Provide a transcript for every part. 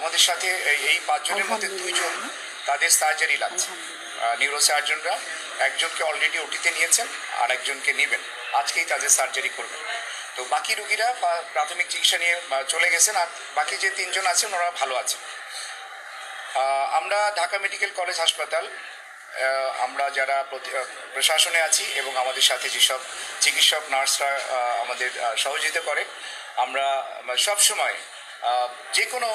আমাদের সাথে এই- পাঁচজনের মধ্যে দুইজন তাদের সার্জারি লাগছে। নিউরো সার্জনরা একজনকে অলরেডি ওটিতে নিয়েছেন আর একজনকে নেবেন। আজকেই তাদের সার্জারি করবেন। তো বাকি রুগীরা প্রাথমিক চিকিৎসা নিয়ে চলে গেছেন আর বাকি যে তিনজন আছেন ওরা ভালো আছেন। আমরা ঢাকা মেডিকেল কলেজ হাসপাতাল আমরা যারা প্রশাসনে আছি এবং আমাদের সাথে যেসব চিকিৎসক নার্সরা আমাদের সহযোগিতা করে আমরা সব সময় যে কোনো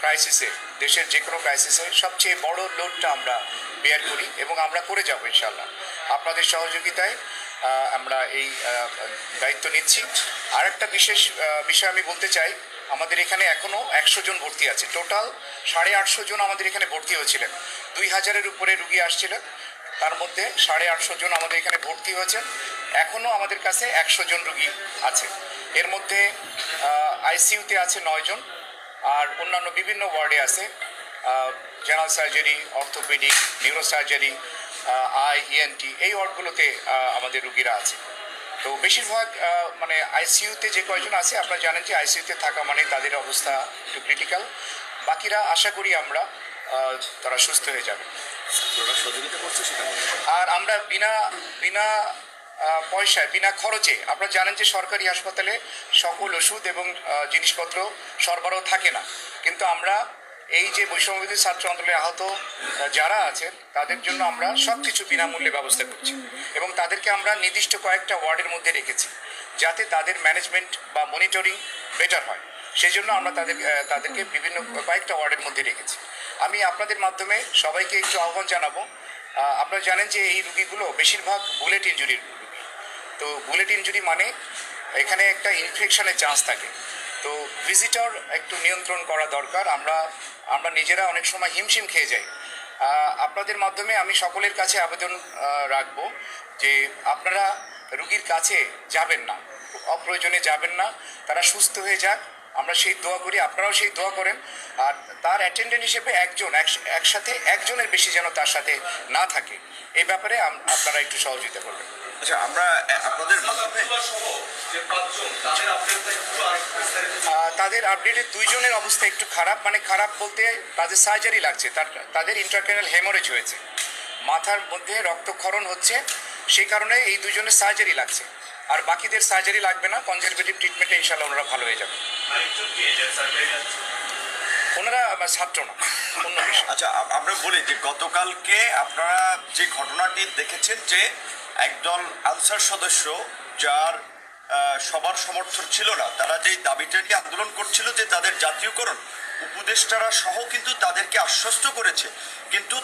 ক্রাইসিসে দেশের যে কোনো ক্রাইসিসে সবচেয়ে বড় লোডটা আমরা বেয়ার করি এবং আমরা করে যাব ইনশাল্লাহ আপনাদের সহযোগিতায় আমরা এই দায়িত্ব নিচ্ছি। আর একটা বিশেষ বিষয় আমি বলতে চাই, আমাদের এখানে এখনও একশো জন ভর্তি আছে। টোটাল সাড়ে আটশো জন আমাদের এখানে ভর্তি হয়েছিলেন। দুই হাজারের উপরে রুগী আসছিলেন। তার মধ্যে সাড়ে আটশো জন আমাদের এখানে ভর্তি হয়েছেন। এখনও আমাদের কাছে একশো জন রুগী আছে। এর মধ্যে আইসিইউতে আছে নয় জন, আর অন্যান্য বিভিন্ন ওয়ার্ডে আছে। General surgery, orthopaedic neuro surgery eye ENT এই ওয়ার্ডগুলোতে আমাদের রুগীরা আছে। তো বেশিরভাগ মানে আইসিইউতে যে কয়জন আছে, আপনারা জানেন যে আইসিইউতে থাকা মানে তাদের অবস্থা একটু ক্রিটিক্যাল বাকিরা, আশা করি আমরা তারা সুস্থ হয়ে যাবে। আর আমরা বিনা বিনা পয়সায়, বিনা খরচে, আপনারা জানেন যে সরকারি হাসপাতালে সকল ওষুধ এবং জিনিসপত্র সরবরাহ থাকে না। কিন্তু আমরা এই যে বৈষম্যবিধি ছাত্র আন্দোলনে আহত যারা আছেন, তাদের জন্য আমরা সব কিছু বিনামূল্যে ব্যবস্থা করছি এবং তাদেরকে আমরা নির্দিষ্ট কয়েকটা ওয়ার্ডের মধ্যে রেখেছি, যাতে তাদের ম্যানেজমেন্ট বা মনিটরিং বেটার হয়। সেই জন্য আমরা তাদের তাদেরকে বিভিন্ন কয়েকটা ওয়ার্ডের মধ্যে রেখেছি। আমি আপনাদের মাধ্যমে সবাইকে একটু আহ্বান জানাব। আপনারা জানেন যে এই রুগীগুলো বেশিরভাগ বুলেট ইঞ্জুরির রুগী। তো বুলেট ইঞ্জুরি মানে এখানে একটা ইনফেকশনের চান্স থাকে। তো ভিজিটর একটু নিয়ন্ত্রণ করা দরকার। আমরা আমরা নিজেরা অনেক সময় হিমশিম খেয়ে যাই। আপনাদের মাধ্যমে আমি সকলের কাছে আবেদন রাখব যে আপনারা রুগীর কাছে যাবেন না। অপ্রয়োজনে যাবেন না। তারা সুস্থ হয়ে যাক। আমরা সেই দোয়া করি আপনারাও সেই দোয়া করেন। আর তার অ্যাটেন্ডেন্ট হিসেবে একজন এক- একসাথে একজনের বেশি যেন তার সাথে না থাকে। এই ব্যাপারে আপনারা একটু সহযোগিতা করবেন। আচ্ছা আমরা আপনাদের মাধ্যমে তাদের আপডেটের দুইজনের অবস্থা একটু খারাপ। মানে খারাপ বলতে তাদের সার্জারি লাগছে। তার তাদের ইন্টারক্যানাল হেমোরেজ হয়েছে। মাথার মধ্যে রক্তক্ষরণ হচ্ছে। সেই কারণে এই দুজনের সার্জারি লাগছে। আর বাকিদের সার্জারি লাগবে না কনজারভেটিভ ট্রিটমেন্টে ইনশাল্লাহ ওনারা ভালো হয়ে যাবে। ওনারা ছাত্র না অন্য আচ্ছা আমরা বলি যে গতকালকে আপনারা যে ঘটনাটি দেখেছেন যে একদল আনসার সদস্য যার আহ, সবার সমর্থন ছিল না তারা যে দাবিটা নিয়ে আন্দোলন করছিল যে তাদের জাতীয়করণ উপদেষ্টারা সহ কিন্তু তাদেরকে আশ্বস্ত করেছে। কিন্তু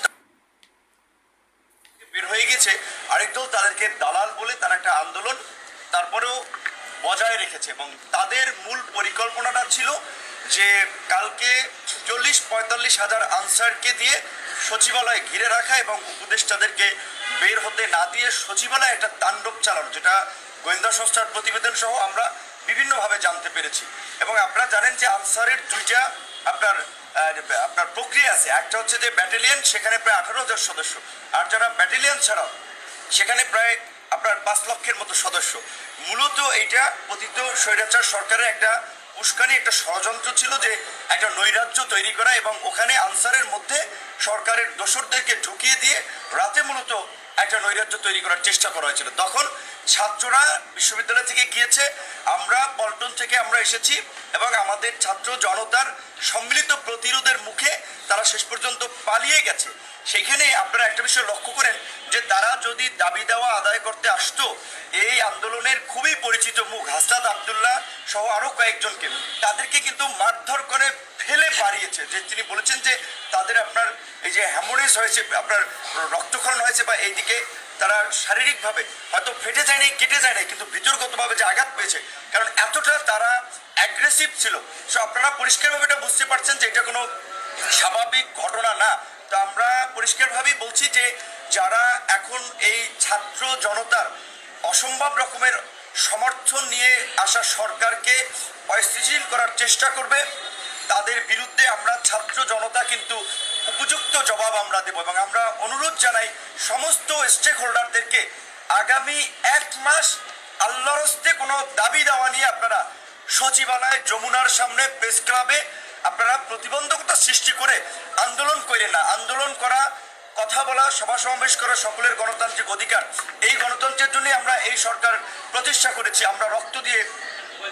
বের হয়ে গেছে। আরেক দল তাদেরকে দালাল বলে তারা একটা আন্দোলন বজায় রেখেছে এবং তাদের মূল পরিকল্পনাটা ছিল যে কালকে চল্লিশ পঁয়তাল্লিশ হাজার আনসারকে দিয়ে সচিবালয়ে ঘিরে রাখা এবং উপদেষ্টাদেরকে বের হতে না দিয়ে সচিবালয়ে একটা তাণ্ডব চালানো, যেটা গোয়েন্দা সংস্থার প্রতিবেদন সহ আমরা বিভিন্নভাবে জানতে পেরেছি। এবং আপনারা জানেন যে আনসারের দুইটা আপনার আপনার প্রক্রিয়া আছে। একটা হচ্ছে যে ব্যাটালিয়ন, সেখানে প্রায় আঠারো হাজার সদস্য। আর যারা ব্যাটালিয়ন ছাড়াও, সেখানে প্রায় আপনার পাঁচ লক্ষের মতো সদস্য। মূলত এটা পতিত স্বৈরাচার সরকারের একটা উস্কানি, একটা ষড়যন্ত্র ছিল যে একটা নৈরাজ্য তৈরি করা এবং ওখানে আনসারের মধ্যে সরকারের দোসরদেরকে ঢুকিয়ে দিয়ে রাতে মূলত একটা নৈরাজ্য তৈরি করার চেষ্টা করা হয়েছিল। তখন ছাত্ররা বিশ্ববিদ্যালয় থেকে গিয়েছে। আমরা পল্টন থেকে আমরা এসেছি এবং আমাদের ছাত্র জনতার সম্মিলিত প্রতিরোধের মুখে তারা শেষ পর্যন্ত পালিয়ে গেছে। সেখানে আপনারা একটা বিষয় লক্ষ্য করেন যে তারা যদি দাবি দেওয়া আদায় করতে আসতো, এই আন্দোলনের খুবই পরিচিত মুখ হাসনাত আবদুল্লাহ সহ আরও কয়েকজনকে তাদেরকে কিন্তু মারধর করে ফেলে পারিয়েছে যে তিনি বলেছেন যে তাদের আপনার এই যে হ্যামোরেজ হয়েছে, আপনার রক্তক্ষরণ হয়েছে বা এইদিকে তারা শারীরিকভাবে হয়তো ফেটে যায়নি, কেটে যায়নি, কিন্তু ভিতরগতভাবে যে আঘাত পেয়েছে, কারণ এতটা তারা অ্যাগ্রেসিভ ছিল। সো আপনারা পরিষ্কারভাবে এটা বুঝতে পারছেন যে এটা কোনো স্বাভাবিক ঘটনা না। তো আমরা পরিষ্কারভাবেই বলছি যে যারা এখন এই ছাত্র জনতার অসম্ভব রকমের সমর্থন নিয়ে আসা সরকারকে অস্থিতিশীল করার চেষ্টা করবে, তাদের বিরুদ্ধে আমরা ছাত্র জনতা কিন্তু উপযুক্ত জবাব আমরা দেব এবং আমরা অনুরোধ জানাই সমস্ত স্টেক হোল্ডারদেরকে আগামী এক মাস আল্লাহর হস্তে কোনো দাবি দেওয়া নিয়ে আপনারা সচিবালয় যমুনার সামনে প্রেস ক্লাবে আপনারা প্রতিবন্ধকতা সৃষ্টি করে আন্দোলন করে না। আন্দোলন করা, কথা বলা, সভা সমাবেশ করা সকলের গণতান্ত্রিক অধিকার। এই গণতন্ত্রের জন্য আমরা এই সরকার প্রতিষ্ঠা করেছি। আমরা রক্ত দিয়ে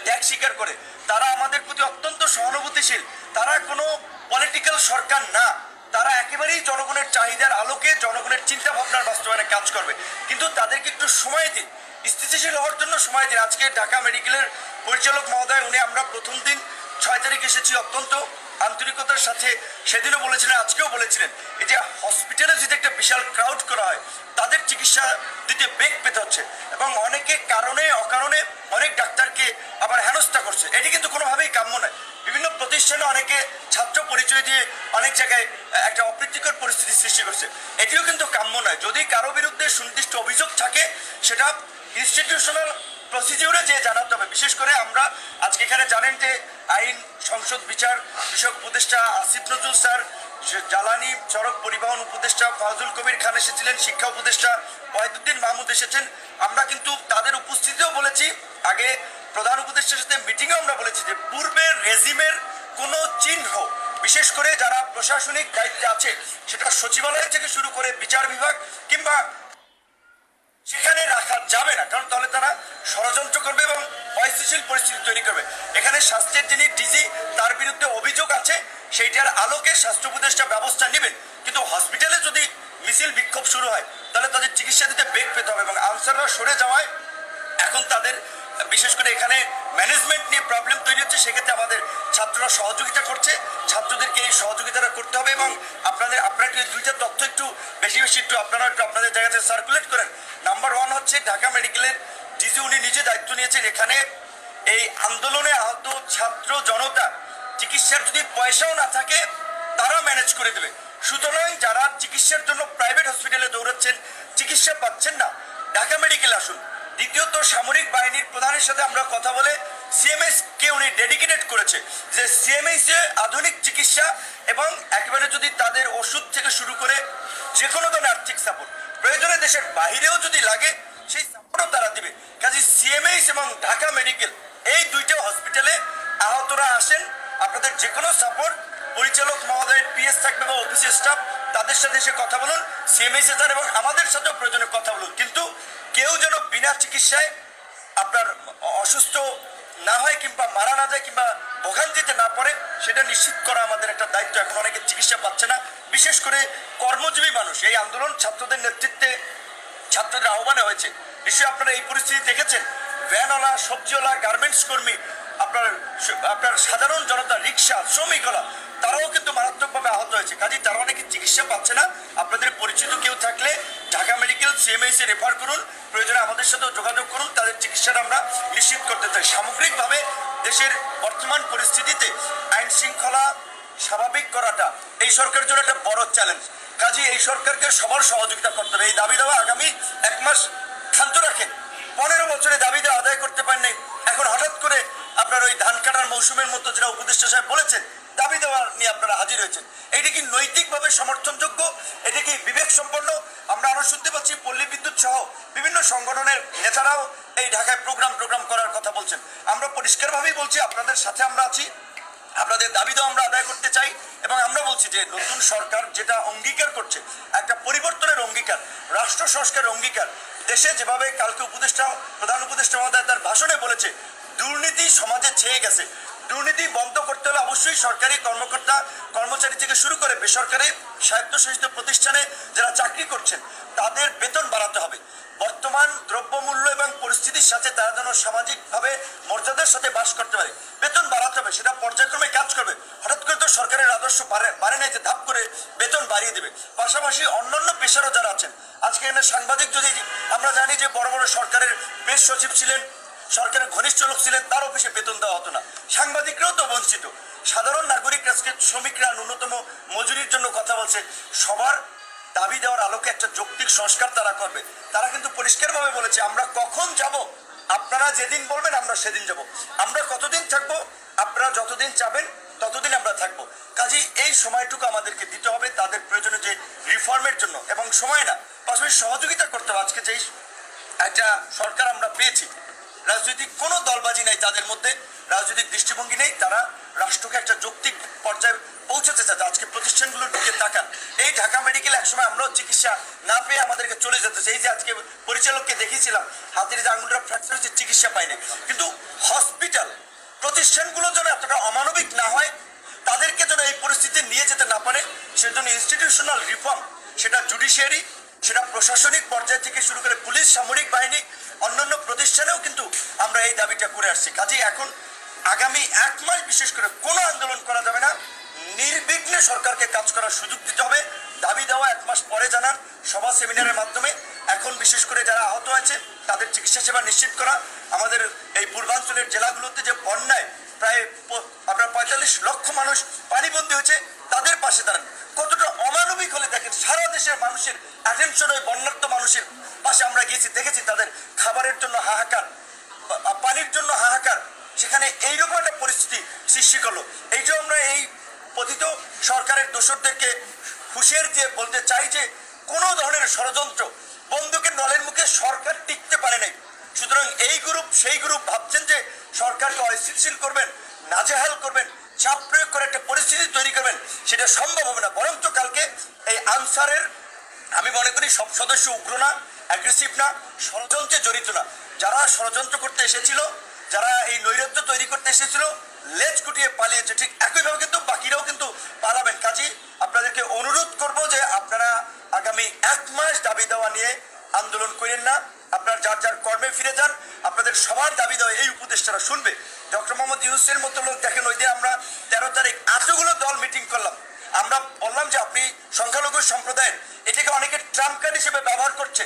ত্যাগ স্বীকার করে। তারা আমাদের প্রতি অত্যন্ত সহানুভূতিশীল। তারা কোনো পলিটিক্যাল সরকার না। তারা একেবারেই জনগণের চাহিদার আলোকে, জনগণের চিন্তা ভাবনার বাস্তবায়নে কাজ করবে। কিন্তু তাদেরকে একটু সময় দিন। স্থিতিশীল হওয়ার জন্য সময় দিন। আজকে ঢাকা মেডিকেলের পরিচালক মহোদয়, উনি আমরা প্রথম দিন ছয় তারিখ এসেছি অত্যন্ত আন্তরিকতার সাথে। সেদিনও বলেছিলেন, আজকেও বলেছিলেন, এই যে হসপিটালে যদি একটা বিশাল ক্রাউড করা হয়, তাদের চিকিৎসা দিতে বেগ পেতে হচ্ছে। এবং অনেকে কারণে, অকারণে অনেক ডাক্তারকে আবার হেনস্থা করছে। এটি কিন্তু কোনোভাবেই কাম্য নয়। বিভিন্ন প্রতিষ্ঠানে অনেকে ছাত্র পরিচয় দিয়ে অনেক জায়গায় একটা অপ্রীতিকর পরিস্থিতি সৃষ্টি করছে। এটিও কিন্তু কাম্য নয়। যদি কারও বিরুদ্ধে সুনির্দিষ্ট অভিযোগ থাকে, সেটা ইনস্টিটিউশনাল প্রসিডিউরে যে জানাতে হবে, বিশেষ করে আমরা আজকে এখানে জানেন যে আইন সংসদ বিচার বিষয়ক উপদেষ্টা আসিফ নজরুল স্যার জ্বালানি সড়ক পরিবহন উপদেষ্টা ফজল কবির খান এসেছিলেন, শিক্ষা উপদেষ্টা ওয়াহিদুদ্দিন মাহমুদ এসেছেন। আমরা কিন্তু তাদের উপস্থিতিও বলেছি। আগে প্রধান উপদেষ্টার সাথে মিটিংয়ে আমরা বলেছি যে পূর্বের রেজিমের কোনো চিহ্ন, বিশেষ করে যারা প্রশাসনিক দায়িত্বে আছে, সেটা সচিবালয় থেকে শুরু করে বিচার বিভাগ কিংবা সেখানে রাখা যাবে না। কারণ তাহলে তারা ষড়যন্ত্র করবে এবং অস্থিতিশীল পরিস্থিতি তৈরি করবে। এখানে স্বাস্থ্যের যিনি ডিজি তার বিরুদ্ধে অভিযোগ আছে সেইটার আলোকে স্বাস্থ্য উপদেষ্টা ব্যবস্থা নেবেন। কিন্তু হসপিটালে যদি মিছিল বিক্ষোভ শুরু হয়, তাহলে তাদের চিকিৎসা দিতে বেগ পেতে হবে এবং আনসাররা সরে যাওয়ায় এখন তাদের বিশেষ করে এখানে ম্যানেজমেন্ট নিয়ে প্রবলেম তৈরি হচ্ছে, সেক্ষেত্রে আমাদের ছাত্ররা সহযোগিতা করছে। ছাত্রদেরকে এই সহযোগিতাটা করতে হবে এবং আপনাদের, আপনারা দুইটা তথ্য একটু বেশি বেশি একটু আপনারা একটু আপনাদের জায়গাতে সার্কুলেট করেন। নাম্বার ওয়ান হচ্ছে ঢাকা মেডিকেলের ডিজি উনি নিজে দায়িত্ব নিয়েছেন এখানে এই আন্দোলনে আহত ছাত্র জনতা, চিকিৎসার যদি পয়সাও না থাকে, তারা ম্যানেজ করে দেবে। সুতরাং যারা চিকিৎসার জন্য প্রাইভেট হসপিটালে দৌড়াচ্ছেন, চিকিৎসা পাচ্ছেন না, ঢাকা মেডিকেল আসুন। দ্বিতীয়ত সামরিক বাহিনীর প্রধানের সাথে আমরা কথা বলে সিএমএস কে উনি ডেডিকেটেড করেছে যে সিএমএস এ আধুনিক চিকিৎসা এবং একেবারে যদি তাদের ওষুধ থেকে শুরু করে যে কোনো ধরনের আর্থিক সাপোর্ট, প্রয়োজনে দেশের বাইরেও যদি লাগে সেই সাপোর্টও তারা দিবে। কাজে সিএমএস এবং ঢাকা মেডিকেল এই দুইটা হসপিটালে আহতরা আসেন। আপনাদের যে কোনো সাপোর্ট, পরিচালক মহোদয়ের পিএস থাকবে বা অফিসের স্টাফ, তাদের সাথে এসে কথা বলুন, সিএমএস যান এবং আমাদের সাথেও প্রয়োজনে কথা বলুন। কিন্তু কেউ যেন বিনা চিকিৎসায় আপনার অসুস্থ না হয় কিংবা মারা না যায় কিংবা ভোগান্তিতে না পড়ে, সেটা নিশ্চিত করা আমাদের একটা দায়িত্ব। এখন অনেকে চিকিৎসা পাচ্ছে না। বিশেষ করে কর্মজীবী মানুষ, এই আন্দোলন ছাত্রদের নেতৃত্বে ছাত্রদের আহ্বানে হয়েছে। নিশ্চয়ই আপনারা এই পরিস্থিতি দেখেছেন। ভ্যানওয়ালা, সবজিওয়ালা, গার্মেন্টস কর্মী, আপনার আপনার সাধারণ জনতা, রিক্সা শ্রমিকরা তারাও কিন্তু মারাত্মকভাবে আহত হয়েছে। কাজে তারা অনেকে চিকিৎসা পাচ্ছে না। আপনাদের পরিচিত কেউ থাকলে ঢাকা মেডিকেল সিএমএইচ এ রেফার করুন। প্রয়োজনে আমাদের সাথেও যোগাযোগ করুন, তাদের চিকিৎসাটা আমরা নিশ্চিত করতে চাই। সামগ্রিকভাবে দেশের বর্তমান পরিস্থিতিতে আইন শৃঙ্খলা স্বাভাবিক করাটা এই সরকারের জন্য একটা বড় চ্যালেঞ্জ কাজে এই সরকারকে সবার সহযোগিতা করতে হবে। এই দাবি দেওয়া আগামী এক মাস ক্ষান্ত রাখেন। পনেরো বছরে দাবি দেওয়া আদায় করতে পারেন এখন হঠাৎ করে আপনার ওই ধান কাটার মৌসুমের মতো যেটা উপদেষ্টা সাহেব বলেছেন দাবি দেওয়া নিয়ে আপনারা হাজির হয়েছেন। এটা কি নৈতিকভাবে সমর্থনযোগ্য? এটা কি বিবেক সম্পন্ন আমরা আরও শুনতে পাচ্ছি, পল্লী বিদ্যুৎ সহ বিভিন্ন সংগঠনের নেতারাও এই ঢাকায় প্রোগ্রাম প্রোগ্রাম করার কথা বলছেন। আমরা পরিষ্কারভাবেই বলছি, আপনাদের সাথে আমরা আছি। আপনাদের দাবি তো আমরা আদায় করতে চাই এবং আমরা বলছি যে নতুন সরকার যেটা অঙ্গীকার করছে, একটা পরিবর্তনের অঙ্গীকার, রাষ্ট্র সংস্কারের অঙ্গীকার, দেশে যেভাবে কালকে উপদেষ্টা, প্রধান উপদেষ্টা মহোদয় তার ভাষণে বলেছে, দুর্নীতি সমাজে ছেয়ে গেছে। দুর্নীতি বন্ধ করতে হলে অবশ্যই সরকারি কর্মকর্তা, কর্মচারী থেকে শুরু করে বেসরকারি স্বায়ত্তশাসিত প্রতিষ্ঠানে যারা চাকরি করছেন, তাদের বেতন বাড়াতে হবে। বর্তমান দ্রব্যমূল্য এবং পরিস্থিতির সাথে তারা যেন সামাজিকভাবে মর্যাদার সাথে বাস করতে পারে, বেতন বাড়াতে হবে, সেটা পর্যায়ক্রমে কাজ করবে। হঠাৎ করে তো সরকারের আদর্শ বাড়ে নাই যে ধাপ করে বেতন বাড়িয়ে দেবে। পাশাপাশি অন্যান্য পেশারও যারা আছেন, আজকে এখানে সাংবাদিক যদি আমরা জানি যে বড় বড় সরকারের বেশ সচিব ছিলেন, সরকারের ঘনিষ্ঠ লোক ছিলেন, তার অফিসে বেতন দেওয়া হতো না। সাংবাদিকরাও তো বঞ্চিত। সাধারণ নাগরিক আজকে শ্রমিকরা ন্যূনতম মজুরির জন্য কথা বলছে। সবার দাবি দেওয়ার আলোকে একটা যৌক্তিক সংস্কার তারা করবে। তারা কিন্তু পরিষ্কারভাবে বলেছে, আমরা কখন যাব? আপনারা যেদিন বলবেন, আমরা সেদিন যাব। আমরা কতদিন থাকব? আপনারা যতদিন চাবেন, ততদিন আমরা থাকব। কাজেই এই সময়টুকু আমাদেরকে দিতে হবে তাদের প্রয়োজনে যে রিফর্মের জন্য। এবং সময় না, পাশাপাশি সহযোগিতা করতে হবে। আজকে যেই একটা সরকার আমরা পেয়েছি রাজনৈতিক কোনো দলবাজি নেই তাদের মধ্যে, রাজনৈতিক দৃষ্টিভঙ্গি নেই, তারা রাষ্ট্রকে একটা যৌক্তিক পর্যায়ে পৌঁছাতে চাচ্ছে আজকে প্রতিষ্ঠানগুলোর দিকে তাকান। এই ঢাকা মেডিকেল একসময় আমরাও চিকিৎসা না পেয়ে আমাদেরকে চলে যেতে। এই যে আজকে পরিচালককে দেখিয়েছিলাম, হাতের যে আঙুলটা ফ্র্যাকচার হচ্ছে চিকিৎসা পায়নি কিন্তু হসপিটাল প্রতিষ্ঠানগুলো যেন এতটা অমানবিক না হয়, তাদেরকে যেন এই পরিস্থিতি নিয়ে যেতে না পারে, সেজন্য ইনস্টিটিউশনাল রিফর্ম সেটা জুডিশিয়ারি সেটা প্রশাসনিক পর্যায় থেকে শুরু করে পুলিশ, সামরিক বাহিনী অন্যান্য প্রতিষ্ঠানেও কিন্তু আমরা এই দাবিটা করে আসছি। কাজে এখন আগামী এক মাস বিশেষ করে কোনো আন্দোলন করা যাবে না। নির্বিঘ্নে সরকারকে কাজ করার সুযোগ দিতে হবে। দাবি দেওয়া এক মাস পরে জানান সভা সেমিনারের মাধ্যমে। এখন বিশেষ করে যারা আহত আছে তাদের চিকিৎসা সেবা নিশ্চিত করা। আমাদের এই পূর্বাঞ্চলের জেলাগুলোতে যে বন্যায় প্রায় আপনার পঁয়তাল্লিশ লক্ষ মানুষ পানিবন্দী হয়েছে, তাদের পাশে দাঁড়ান। কতটা অমানবিক হলে দেখেন, সারা দেশের মানুষের অ্যাটেনশন ওই বন্যার্থ মানুষের পাশে আমরা গিয়েছি, দেখেছি তাদের খাবারের জন্য হাহাকার পানির জন্য হাহাকার। সেখানে এইরকম একটা পরিস্থিতি সৃষ্টি করল। এই যে আমরা এই পতিত সরকারের দোষরদেরকে হুঁশিয়ার দিয়ে বলতে চাই যে, কোনো ধরনের ষড়যন্ত্র বন্দুকের নলের মুখে সরকার টিকতে পারে নাই। সুতরাং এই গ্রুপ সেই গ্রুপ ভাবছেন যে সরকারকে অস্থিতিশীল করবেন, নাজেহাল করবেন, চাপ প্রয়োগ করে একটা পরিস্থিতি তৈরি করবেন, সেটা সম্ভব হবে না। বরঞ্চ কালকে এই আনসারের, আমি মনে করি সব সদস্য উগ্র না অ্যাগ্রেসিভ না, ষড়যন্ত্রে জড়িত না। যারা ষড়যন্ত্র করতে এসেছিল, যারা এই নৈরাজ্য তৈরি করতে এসেছিল, লেজ কুটিয়ে পালিয়েছে, ঠিক একইভাবে কিন্তু বাকিরাও কিন্তু পালাবেন। কাজী, আপনাদেরকে অনুরোধ করব যে আপনারা আগামী এক মাস দাবি দেওয়া নিয়ে আন্দোলন করেন না। আপনার যার যার কর্মে ফিরে যান, আপনাদের সবার দাবি দেওয়া এই উপদেষ্টারা শুনবে। ডক্টর মোহাম্মদ ইউসের মতো লোক দেখেন ওই দিন আমরা তেরো তারিখ এতগুলো দল মিটিং করলাম। আমরা বললাম যে আপনি সংখ্যালঘু সম্প্রদায়ের, এটাকে অনেকে ট্রাম্প কার্ড হিসেবে ব্যবহার করছে।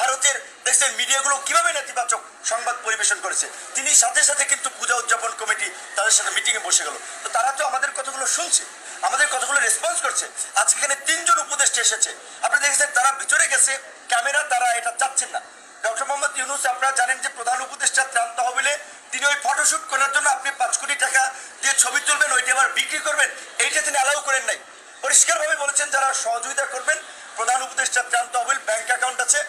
ভারতের দেশের মিডিয়াগুলো কীভাবে নেতিবাচক সংবাদ পরিবেশন করেছে? তিনি সাথে সাথে কিন্তু পূজা উদযাপন কমিটি তাদের সাথে মিটিংয়ে বসে গেল। তো তারা তো আমাদের কথাগুলো শুনছে, আমাদের কথাগুলো রেসপন্স করছে। আজকে এখানে তিনজন উপদেষ্টা এসেছে। আপনি দেখেছেন তারা ভিতরে গেছে ক্যামেরা তারা এটা চাচ্ছেন না। ডক্টর মোহাম্মদ ইউনুস, আপনারা জানেন যে প্রধান উপদেষ্টা ত্রাণ তহবিলে তিনি ওই ফটোশুট করার জন্য আপনি পাঁচ কোটি টাকা দিয়ে ছবি তুলবেন, ওইটা আবার বিক্রি করবেন, এইটা তিনি অ্যালাউ করেন নাই। পরিষ্কারভাবে বলেছেন যারা সহযোগিতা করবেন, প্রধান উপদেষ্টা ত্রাণ তহবিল ব্যাংক অ্যাকাউন্ট আছে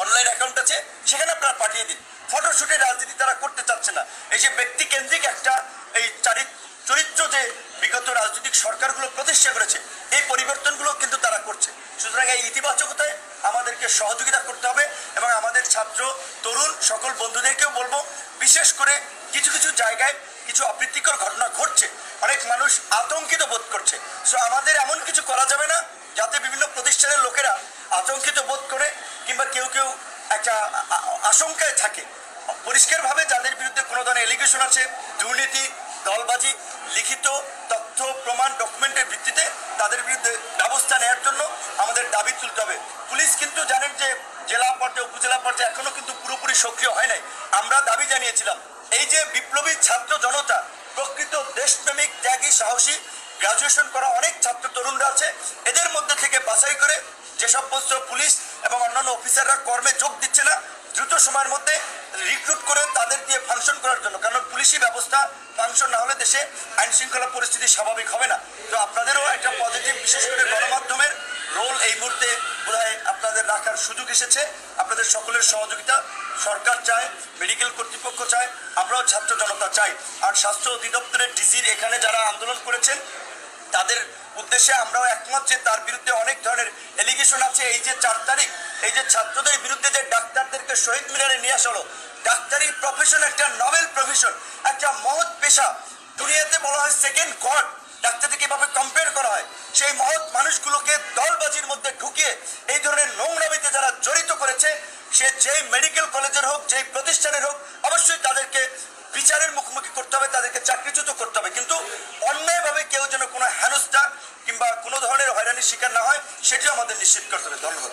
অনলাইন অ্যাকাউন্ট আছে, সেখানে আপনারা পাঠিয়ে দিন। ফটোশুটের রাজনীতি তারা করতে চাচ্ছে না। এই যে ব্যক্তি কেন্দ্রিক একটা এই চারিত্র চরিত্র যে বিগত রাজনৈতিক সরকারগুলো প্রতিষ্ঠা করেছে, এই পরিবর্তনগুলো কিন্তু তারা করছে। সুতরাং এই ইতিবাচকতায় আমাদেরকে সহযোগিতা করতে হবে এবং আমাদের ছাত্র, তরুণ সকল বন্ধুদেরকেও বলব, বিশেষ করে কিছু কিছু জায়গায় কিছু অপ্রীতিকর ঘটনা ঘটছে। অনেক মানুষ আতঙ্কিত বোধ করছে। সো আমাদের এমন কিছু করা যাবে না যাতে বিভিন্ন প্রতিষ্ঠানের লোকেরা আতঙ্কিত বোধ করে কিংবা কেউ কেউ একটা আশঙ্কায় থাকে। পরিষ্কারভাবে যাদের বিরুদ্ধে কোনো ধরনের এলিগেশন আছে, দুর্নীতি, দলবাজি, লিখিত তথ্য, প্রমাণ ডকুমেন্টের ভিত্তিতে তাদের বিরুদ্ধে ব্যবস্থা নেওয়ার জন্য আমাদের দাবি তুলতে হবে পুলিশ কিন্তু জানেন যে জেলা পর্যায়ে, উপজেলা পর্যায়ে এখনও কিন্তু পুরোপুরি সক্রিয় হয় নাই। আমরা দাবি জানিয়েছিলাম, এই যে বিপ্লবী ছাত্র জনতা, প্রকৃত দেশপ্রেমিক, ত্যাগী, সাহসী গ্রাজুয়েশন করা অনেক ছাত্র তরুণরা আছে, এদের মধ্যে থেকে বাছাই করে যেসব পোস্ট পুলিশ এবং অন্যান্য অফিসাররা কর্মে যোগ দিচ্ছে না, দ্রুত সময়ের মধ্যে রিক্রুট করে তাদের দিয়ে ফাংশন করার জন্য। কারণ পুলিশি ব্যবস্থা ফাংশন না হলে দেশে আইন শৃঙ্খলা পরিস্থিতি স্বাভাবিক হবে না। তো আপনাদেরও একটা পজিটিভ বিশেষ করে গণমাধ্যমের রোল এই মুহূর্তে বোধহয় আপনাদের রাখার সুযোগ এসেছে। আপনাদের সকলের সহযোগিতা সরকার চায় মেডিকেল কর্তৃপক্ষ চায়, আমরাও ছাত্র জনতা চাই। আর স্বাস্থ্য অধিদপ্তরের ডিসির এখানে যারা আন্দোলন করেছেন, তাদের উদ্দেশ্যে আমরাও একমত যে তার বিরুদ্ধে অনেক ধরনের এলিগেশন আছে। এই যে চার তারিখ, এই যে ছাত্রদের বিরুদ্ধে যে ডাক্তারদেরকে শহীদ মিনারে নিয়ে আসা হলো, ডাক্তারি প্রফেশন একটা নভেল প্রফেশন একটা মহৎ পেশা। দুনিয়াতে বলা হয় সেকেন্ড গড ডাক্তারদেরকে এভাবে কম্পেয়ার করা হয়। সেই মহৎ মানুষগুলোকে দলবাজির মধ্যে ঢুকিয়ে এই ধরনের নোংরামিতে যারা জড়িত করেছে, সে যেই মেডিকেল কলেজের হোক, যেই প্রতিষ্ঠানের হোক, অবশ্যই তাদেরকে বিচারের মুখোমুখি করতে হবে, তাদেরকে চাকরিচ্যুত করতে হবে। কিন্তু অন্যায়ভাবে কেউ যেন কোনো হেনস্থা কিংবা কোনো ধরনের হয়রানির শিকার না হয়, সেটিও আমাদের নিশ্চিত করতে হবে। ধন্যবাদ।